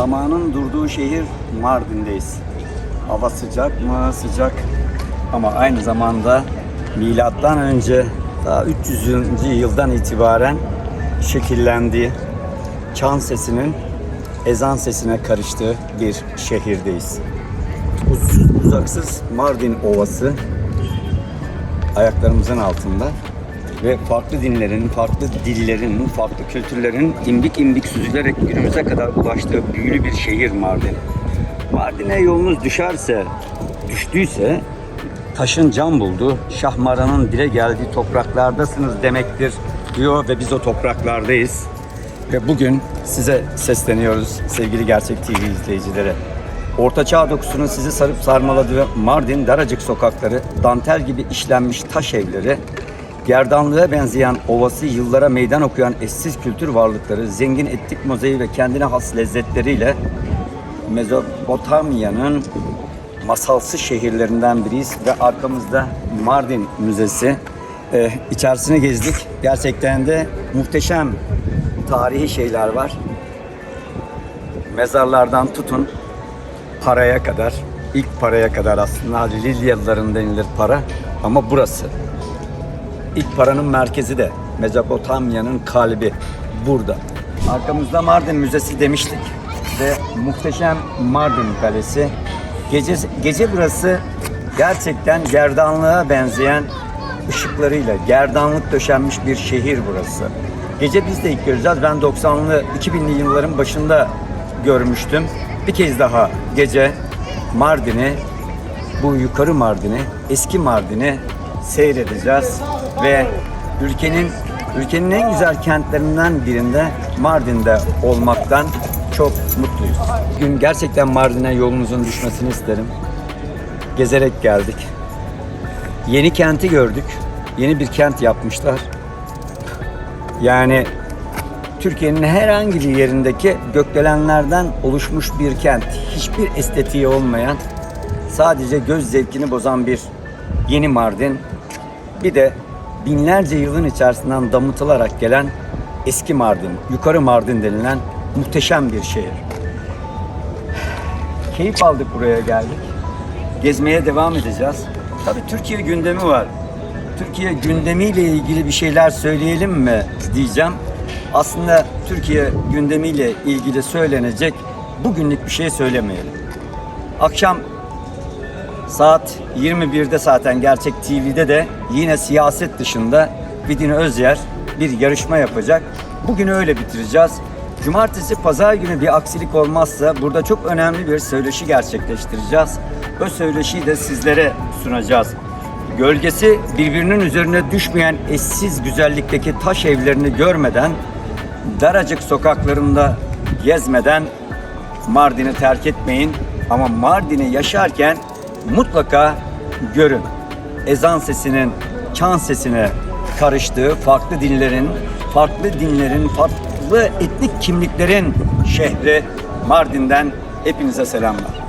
Zamanın durduğu şehir Mardin'deyiz. Hava sıcak mı? Sıcak. Ama aynı zamanda milattan önce daha 300. yıldan itibaren şekillendiği çan sesinin ezan sesine karıştığı bir şehirdeyiz. Uçsuz bucaksız Mardin Ovası ayaklarımızın altında ve farklı dinlerin, farklı dillerin, farklı kültürlerin imbik imbik süzülerek günümüze kadar ulaştığı büyülü bir şehir Mardin. Mardin'e yolunuz düşerse, düştüyse taşın can buldu, Şahmaran'ın dile geldiği topraklardasınız demektir diyor ve biz o topraklardayız. Ve bugün size sesleniyoruz sevgili Gerçek TV izleyicileri. Orta Çağ dokusunun sizi sarıp sarmaladığı Mardin daracık sokakları, dantel gibi işlenmiş taş evleri, gerdanlığa benzeyen ovası yıllara meydan okuyan eşsiz kültür varlıkları, zengin etnik mozaiği ve kendine has lezzetleriyle Mezopotamya'nın masalsı şehirlerinden biriyiz ve arkamızda Mardin Müzesi. Ee, içerisini gezdik. Gerçekten de muhteşem tarihi şeyler var. Mezarlardan tutun paraya kadar, ilk paraya kadar aslında Lilyalıların denilir para ama burası. İlk paranın merkezi de Mezopotamya'nın kalbi burada. Arkamızda Mardin Müzesi demiştik ve muhteşem Mardin Kalesi. Gece, gece burası gerçekten gerdanlığa benzeyen ışıklarıyla gerdanlık döşenmiş bir şehir burası. Gece biz de ilk göreceğiz. Ben 90'lı 2000'li yılların başında görmüştüm. Bir kez daha gece Mardin'i bu yukarı Mardin'i, eski Mardin'i seyredeceğiz ve ülkenin ülkenin en güzel kentlerinden birinde Mardin'de olmaktan çok mutluyuz. Bugün gerçekten Mardin'e yolunuzun düşmesini isterim. Gezerek geldik. Yeni kenti gördük. Yeni bir kent yapmışlar. Yani Türkiye'nin herhangi bir yerindeki gökdelenlerden oluşmuş bir kent. Hiçbir estetiği olmayan, sadece göz zevkini bozan bir yeni Mardin. Bir de binlerce yılın içerisinden damıtılarak gelen eski Mardin, yukarı Mardin denilen muhteşem bir şehir. Keyif aldık buraya geldik. Gezmeye devam edeceğiz. Tabii Türkiye gündemi var. Türkiye gündemiyle ilgili bir şeyler söyleyelim mi diyeceğim. Aslında Türkiye gündemiyle ilgili söylenecek bugünlük bir şey söylemeyelim. Akşam saat 21'de zaten Gerçek TV'de de yine siyaset dışında Vidin Özyer bir yarışma yapacak. Bugün öyle bitireceğiz. Cumartesi, pazar günü bir aksilik olmazsa burada çok önemli bir söyleşi gerçekleştireceğiz. O söyleşiyi de sizlere sunacağız. Gölgesi birbirinin üzerine düşmeyen eşsiz güzellikteki taş evlerini görmeden, daracık sokaklarında gezmeden Mardin'i terk etmeyin. Ama Mardin'i yaşarken mutlaka görün. Ezan sesinin çan sesine karıştığı farklı dinlerin, farklı dinlerin, farklı etnik kimliklerin şehri Mardin'den hepinize selamlar.